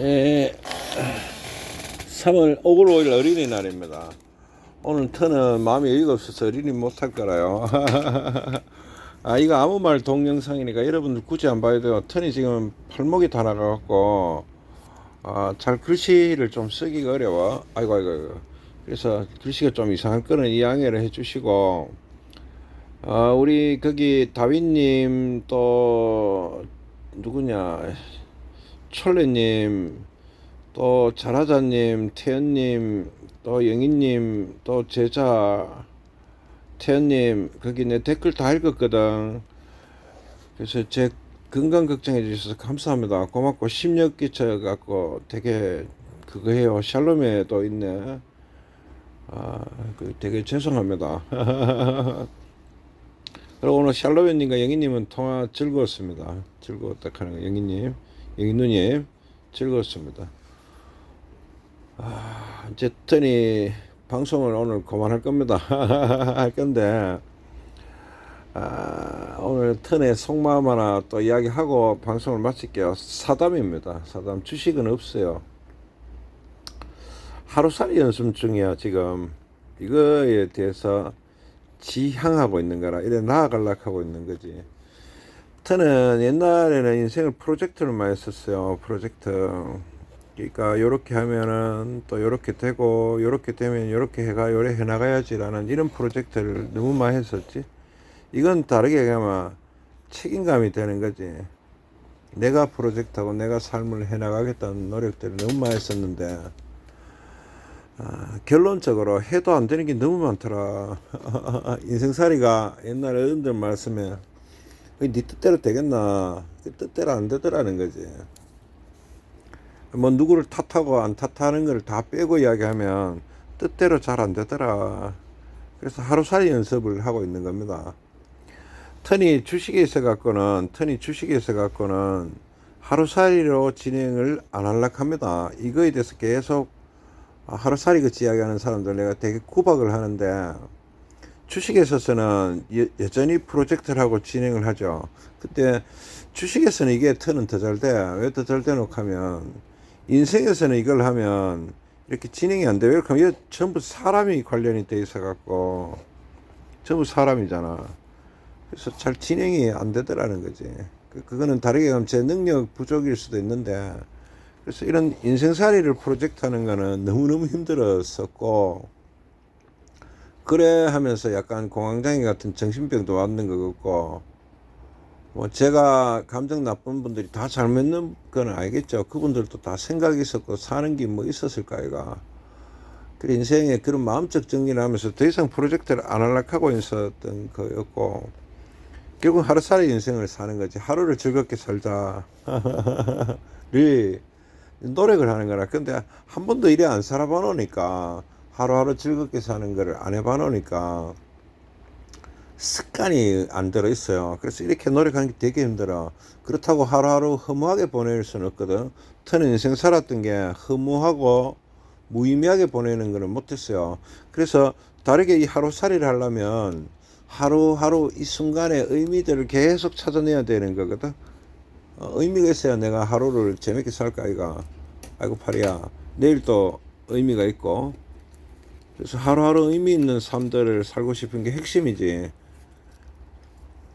예, 3월 5월 5일 어린이날입니다. 오늘 터는 마음이 여유가 없어서 어린이 못할 거라요. 아, 이거 아무 말 동영상이니까 여러분들 굳이 안 봐야 돼요. 턴이 지금 팔목이 다 나가갖고, 아, 잘 글씨를 좀 쓰기가 어려워. 아이고, 아이고, 아이고. 그래서 글씨가 좀 이상할 거는 이해를 해주시고, 아, 우리 거기 다윗님 또, 누구냐. 철래님, 또 잘하자님, 태연님, 또 영희님, 또 제자, 태연님, 거기 내 댓글 다 읽었거든. 그래서 제 건강 걱정해 주셔서 감사합니다. 고맙고 심력 끼쳐 갖고 되게 그거 해요. 샬롬에도 있네. 아, 그 되게 죄송합니다. 그리고 오늘 샬롬님과 영희님은 통화 즐거웠습니다. 즐거웠다 하는 거 영희님. 여기 누님 즐거웠습니다. 아, 이제 터니 방송을 오늘 그만할 겁니다. 할 건데 아, 오늘 턴에 속마음 하나 또 이야기하고 방송을 마칠게요. 사담입니다. 사담 주식은 없어요. 하루살이 연습 중이야 지금 이거에 대해서 지향하고 있는 거라 이래 나아가려고 하고 있는 거지. 저는 옛날에는 인생을 프로젝트를 많이 썼어요. 프로젝트. 그러니까 요렇게 하면은 또 요렇게 되고 요렇게 되면 요렇게 해가 요래 해 나가야지라는 이런 프로젝트를 너무 많이 했었지. 이건 다르게 얘기하면 책임감이 되는 거지. 내가 프로젝트하고 내가 삶을 해 나가겠다는 노력들을 너무 많이 했었는데 아, 결론적으로 해도 안 되는 게 너무 많더라. 인생살이가 옛날 어른들 말씀에 네 뜻대로 되겠나? 그 뜻대로 안 되더라는 거지. 뭐 누구를 탓하고 안 탓하는 걸 다 빼고 이야기하면 뜻대로 잘 안 되더라. 그래서 하루살이 연습을 하고 있는 겁니다. 턴이 주식에 있어 갖고는 턴이 주식에 있어 갖고는 하루살이로 진행을 안 하려고 합니다. 이거에 대해서 계속 하루살이 같이 이야기하는 사람들 내가 되게 구박을 하는데 주식에 있어서는 여, 여전히 프로젝트를 하고 진행을 하죠. 그때 주식에서는 이게 턴은 더 잘 돼. 왜 더 잘 되노 하면 인생에서는 이걸 하면 이렇게 진행이 안 돼. 왜 그러면 전부 사람이 관련이 돼 있어 갖고 전부 사람이잖아. 그래서 잘 진행이 안 되더라는 거지. 그, 그거는 다르게 하면 제 능력 부족일 수도 있는데 그래서 이런 인생살이를 프로젝트 하는 거는 너무너무 힘들었었고 그래 하면서 약간 공황장애 같은 정신병도 왔는 것 같고 뭐 제가 감정 나쁜 분들이 다잘 믿는 건 알겠죠. 그분들도 다 생각이 있었고 사는 게 뭐 있었을까 이가. 그 인생에 그런 마음적 정리를 하면서 더 이상 프로젝트를 안 하려고 있었던 거였고 결국 하루살이 인생을 사는 거지. 하루를 즐겁게 살자 를 노력을 하는 거라. 근데 한 번도 이래 안 살아봐 놓으니까 하루하루 즐겁게 사는 거를 안 해봐 놓으니까 습관이 안 들어 있어요. 그래서 이렇게 노력하는 게 되게 힘들어. 그렇다고 하루하루 허무하게 보낼 수는 없거든. 저는 인생 살았던 게 허무하고 무의미하게 보내는 거는 못했어요. 그래서 다르게 이 하루살이를 하려면 하루하루 이 순간의 의미들을 계속 찾아내야 되는 거거든. 어, 의미가 있어야 내가 하루를 재밌게 살까, 이가. 아이고, 팔이야. 내일 또 의미가 있고. 그래서 하루하루 의미 있는 삶들을 살고 싶은 게 핵심이지.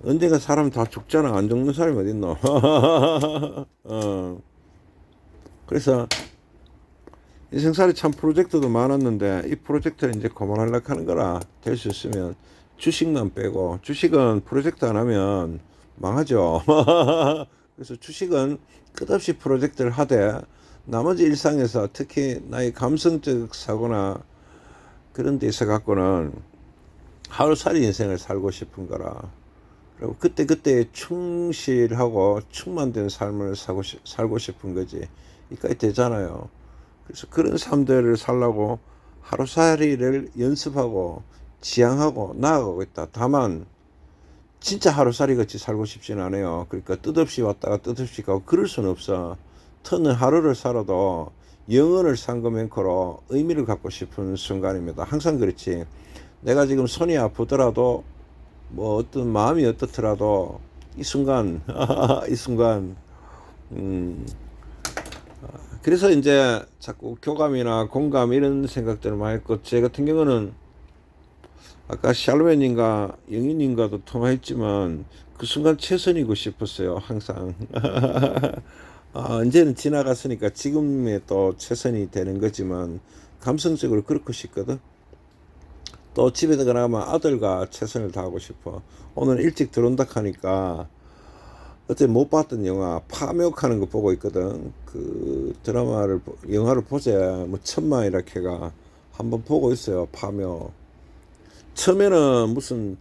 언젠가 사람 다 죽잖아. 안 죽는 사람이 어딨노? 어. 그래서 인생살이 참 프로젝트도 많았는데 이 프로젝트를 이제 그만하려고 하는 거라 될 수 있으면 주식만 빼고 주식은 프로젝트 안 하면 망하죠. 그래서 주식은 끝없이 프로젝트를 하되 나머지 일상에서 특히 나의 감성적 사고나 그런 데 있어 갖고는 하루살이 인생을 살고 싶은 거라. 그리고 그때 그때 충실하고 충만된 삶을 살고, 싶, 살고 싶은 거지. 이까지 되잖아요. 그래서 그런 삶들을 살라고 하루살이를 연습하고 지향하고 나아가고 있다. 다만 진짜 하루살이 같이 살고 싶지는 않아요. 그러니까 뜻없이 왔다가 뜻없이 가고 그럴 수는 없어. 터는 하루를 살아도 영혼을 상금앵커로 의미를 갖고 싶은 순간입니다. 항상 그렇지. 내가 지금 손이 아프더라도 뭐 어떤 마음이 어떻더라도 이 순간 이 순간 음 그래서 이제 자꾸 교감이나 공감 이런 생각들을 많이 했고 제 같은 경우는 아까 샬로맨님과 영희님과도 통화했지만 그 순간 최선이고 싶었어요 항상 아, 이제는 지나갔으니까 지금에 또 최선이 되는 거지만 감성적으로 그렇고 싶거든 또 집에 들어가면 아들과 최선을 다하고 싶어 오늘 일찍 들어온다 하니까 어제 못 봤던 영화 파묘하는 거 보고 있거든. 그 드라마를 보- 영화를 보자 뭐 천만 이라케가 한번 보고 있어요. 파묘. 처음에는 무슨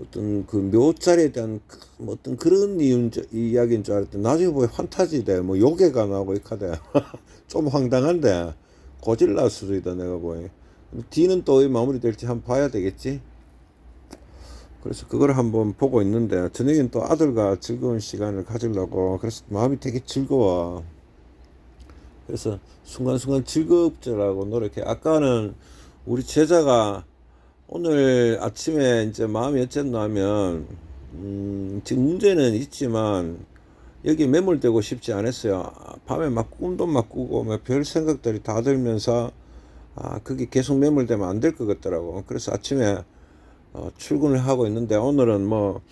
어떤 그 묘자리에 대한 그- 뭐 어떤 그런 이유 이야기인 줄 알았더니 나중에 보면 환타지돼 뭐 요괴가 나오고 이카대 좀 황당한데 고질날 수도 있다 내가 보니 뒤는 또왜 마무리될지 한번 봐야 되겠지. 그래서 그걸 한번 보고 있는데 저녁엔 또 아들과 즐거운 시간을 가지려고 그래서 마음이 되게 즐거워. 그래서 순간순간 즐겁더라고 노력해. 아까는 우리 제자가 오늘 아침에 이제 마음이 어쨌나 하면 음, 지금 문제는 있지만 여기 매몰되고 싶지 않았어요. 밤에 막 꿈도 막 꾸고 막 별 생각들이 다 들면서 아 그게 계속 매몰되면 안 될 것 같더라고. 그래서 아침에 어, 출근을 하고 있는데 오늘은 뭐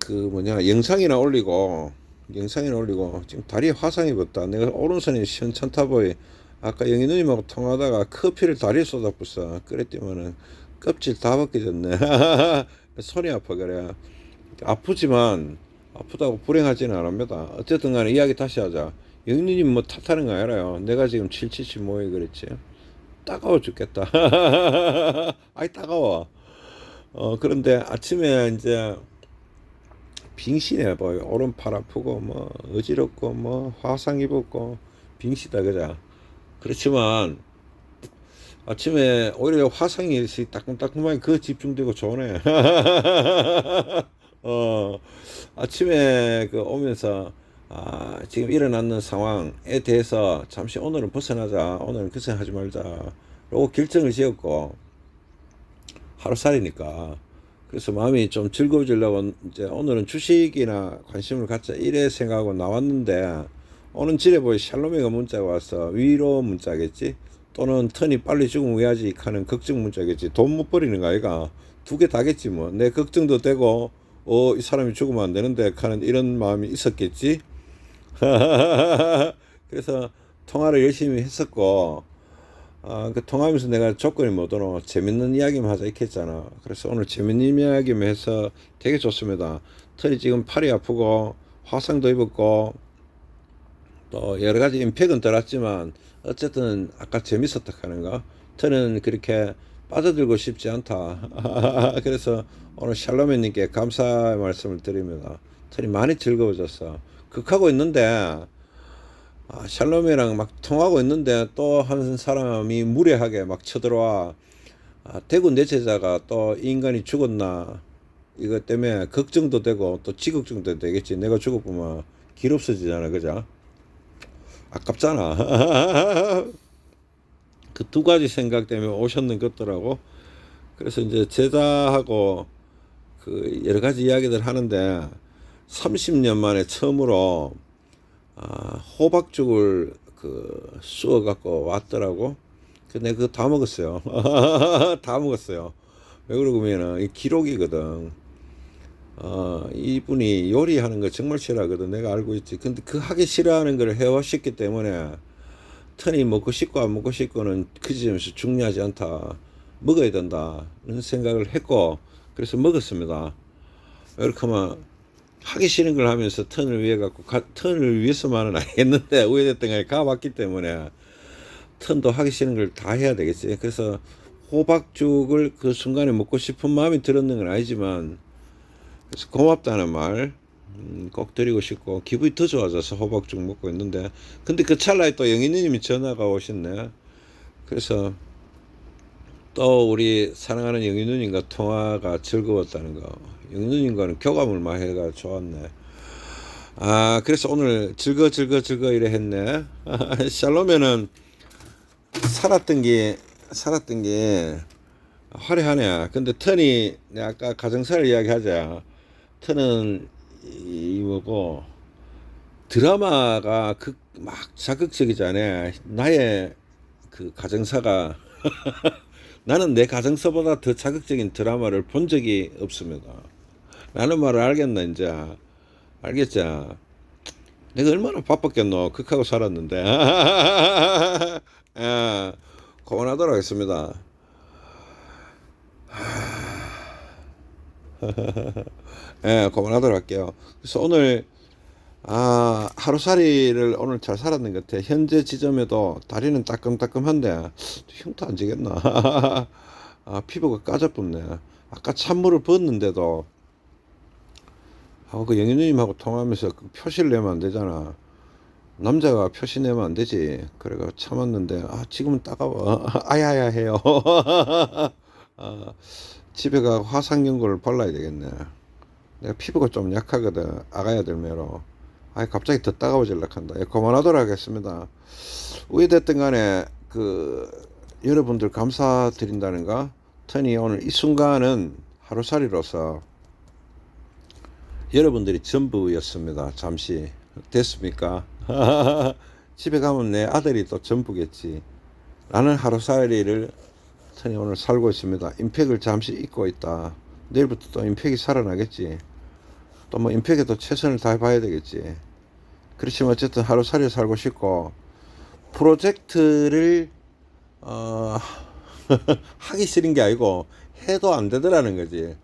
그 뭐냐 영상이나 올리고 영상이나 올리고 지금 다리에 화상이 붙다. 내가 오른손이 시원찮다 보이. 아까 영희 누님하고 통화하다가 커피를 다리에 쏟아붓어. 그랬더니만은 껍질 다 벗겨졌네. 손이 아파 그래. 아프지만 아프다고 불행하지는 않습니다. 어쨌든 간에 이야기 다시 하자. 영희 누님 뭐 탓하는 거 아니라요. 내가 지금 777 모이 그랬지. 따가워 죽겠다. 아이 따가워. 어 그런데 아침에 이제 빙신해 보여 오른팔 아프고 뭐 어지럽고 뭐 화상 입었고 빙시다 그자 그렇지만 아침에 오히려 화상이 따끔따끔하게 그 집중되고 좋네. 어 아침에 그 오면서 아 지금 일어났는 상황에 대해서 잠시 오늘은 벗어나자. 오늘은 그 생각하지 말자. 라고 결정을 지었고 하루살이니까. 그래서 마음이 좀 즐거워지려고 이제 오늘은 주식이나 관심을 갖자 이래 생각하고 나왔는데 오는 질에 보이 샬롬이가 문자가 와서 위로 문자겠지 또는 턴이 빨리 죽으면 왜 하지? 하는 걱정 문자겠지. 돈 못 버리는 거 아이가? 두 개 다겠지 뭐. 내 걱정도 되고 어 이 사람이 죽으면 안 되는데 하는 이런 마음이 있었겠지? 그래서 통화를 열심히 했었고 아, 그 통화하면서 내가 조건이 뭐더노? 재밌는 이야기만 하자 이렇게 했잖아. 그래서 오늘 재밌는 이야기만 해서 되게 좋습니다. 털이 지금 팔이 아프고 화상도 입었고 또 여러 가지 임팩은 들었지만 어쨌든 아까 재밌었다 하는 거. 털은 그렇게 빠져들고 싶지 않다. 그래서 오늘 샬롬님께 감사의 말씀을 드립니다. 털이 많이 즐거워졌어. 극하고 있는데 아, 샬롬이랑 막 통하고 있는데 또 한 사람이 무례하게 막 쳐들어와 아, 대구 내 제자가 또이 인간이 죽었나 이것 때문에 걱정도 되고 또 지걱정도 되겠지 내가 죽었구만 길 없어지잖아 그죠 아깝잖아 그 두 가지 생각 때문에 오셨는 것더라고 그래서 이제 제자하고 그 여러 가지 이야기들 하는데 30년 만에 처음으로 아, 호박죽을 그 쑤어 갖고 왔더라고. 근데 그거 다 먹었어요. 다 먹었어요. 왜 그러냐면은 이 기록이거든. 어, 이분이 요리하는 거 정말 싫어하거든. 내가 알고 있지. 근데 그 하기 싫어하는 걸 해오셨기 때문에 턴이 먹고 싶고 안 먹고 싶고는 그 지점에서 중요하지 않다. 먹어야 된다. 이런 생각을 했고 그래서 먹었습니다. 이렇게 하면 하기 싫은 걸 하면서 턴을 위해 갖고 가, 턴을 위해서만은 안 했는데 우회됐던 게 가봤기 때문에 턴도 하기 싫은 걸 다 해야 되겠지. 그래서 호박죽을 그 순간에 먹고 싶은 마음이 들었는 건 아니지만 그래서 고맙다는 말. 음, 꼭 드리고 싶고 기분이 더 좋아져서 호박죽 먹고 있는데 근데 그 찰나에 또 영희님이 전화가 오셨네 그래서 또 우리 사랑하는 영희 누님과 통화가 즐거웠다는 거. 영희 누님과는 교감을 많이 해가 좋았네. 아, 그래서 오늘 즐거 즐거 즐거 이래 했네. 샬롬에는 살았던 게 살았던 게 화려하네. 근데 턴이 내가 아까 가정사를 이야기하자. 턴은 이 뭐고 드라마가 그막 자극적이지 않아. 나의 그 가정사가 나는 내 가정사보다 더 자극적인 드라마를 본 적이 없습니다. 라는 말을 알겠나 이제 알겠죠? 내가 얼마나 바빴겠노 극하고 살았는데 예, 그만하도록 하겠습니다. 예, 그만하도록 할게요. 그래서 오늘 아 하루살이를 오늘 잘 살았는 것 같아. 현재 지점에도 다리는 따끔따끔한데 흉도 안 지겠나? 아 피부가 까져붙네. 아까 찬물을 부었는데도 하고 그 영희누님하고 통화하면서 그 표시를 내면 안 되잖아. 남자가 표시 내면 안 되지. 그래가 참았는데 아 지금은 따가워. 아야야 해요. 아, 집에 가 화상 연고를 발라야 되겠네. 내가 피부가 좀 약하거든. 아가야 들매로. 아 갑자기 더 따가워질라 한다. 예, 그만하도록 하겠습니다. 어찌됐든 간에 그 여러분들 감사드린다는가? 터니 오늘 이 순간은 하루살이로서 여러분들이 전부였습니다. 잠시 됐습니까? 집에 가면 내 아들이 또 전부겠지. 라는 하루살이를 터니 오늘 살고 있습니다. 임팩을 잠시 잊고 있다. 내일부터 또 임팩이 살아나겠지. 또 뭐 임팩에도 최선을 다해봐야 되겠지. 그렇지만 어쨌든 하루살이 살고 싶고 프로젝트를 어, 하기 싫은 게 아니고 해도 안 되더라는 거지.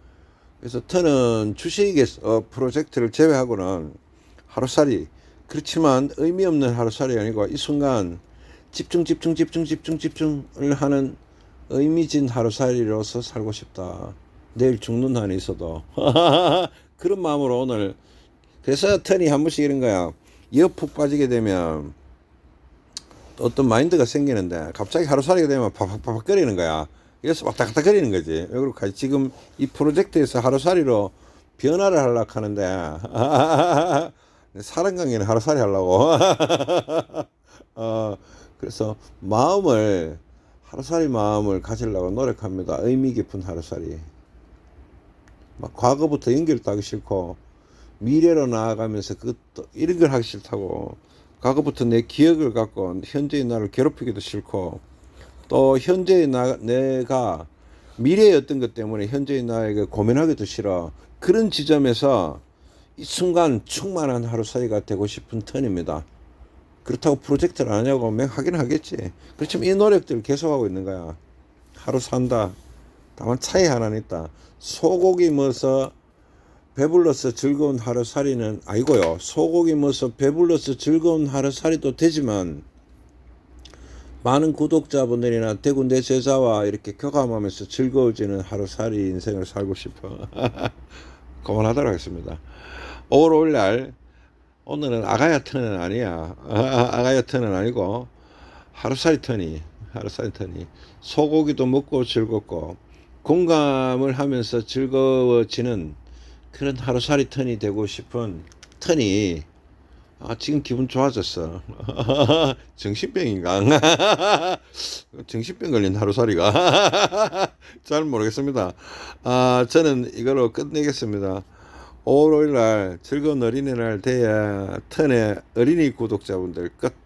그래서 터는 주식에서 어, 프로젝트를 제외하고는 하루살이 그렇지만 의미 없는 하루살이 아니고 이 순간 집중 집중 집중 집중 집중을 하는 의미진 하루살이로서 살고 싶다. 내일 죽는 한이 있어도 그런 마음으로 오늘 그래서 턴이 한 번씩 이런 거야. 이어푹 빠지게 되면 또 어떤 마인드가 생기는데 갑자기 하루살이가 되면 파박파박 거리는 거야. 그래서 왔다 갔다 거리는 거지. 왜 그럴까? 지금 이 프로젝트에서 하루살이로 변화를 하려고 하는데 사람 관계는 하루살이 하려고. 어, 그래서 마음을 하루살이 마음을 가지려고 노력합니다. 의미 깊은 하루살이. 막 과거부터 연결도 하기 싫고 미래로 나아가면서 그것도 이런 걸 하기 싫다고 과거부터 내 기억을 갖고 현재의 나를 괴롭히기도 싫고 또 현재의 나, 내가 미래의 어떤 것 때문에 현재의 나에게 고민하기도 싫어 그런 지점에서 이 순간 충만한 하루살이가 되고 싶은 턴입니다 그렇다고 프로젝트를 안 하냐고 맹 하긴 하겠지 그렇지만 이 노력들을 계속하고 있는 거야 하루 산다 다만 차이 하나는 있다 소고기 먹어서 배불러서 즐거운 하루살이는 아니고요. 소고기 먹어서 배불러서 즐거운 하루살이도 되지만 많은 구독자분들이나 대구 내 제자와 이렇게 교감하면서 즐거워지는 하루살이 인생을 살고 싶어. 그만하도록 하겠습니다. 5월 5일 날 오늘은 아가야 턴은 아니야. 아 가야 턴은 아니고 하루살이 턴이 하루살이 턴이 소고기도 먹고 즐겁고 공감을 하면서 즐거워지는 그런 하루살이 턴이 되고 싶은 턴이 아 지금 기분 좋아졌어. 정신병인가? 정신병 걸린 하루살이가. 잘 모르겠습니다. 아 저는 이걸로 끝내겠습니다 5월 5일 날 즐거운 어린이날 돼야 턴의 어린이 구독자분들 끝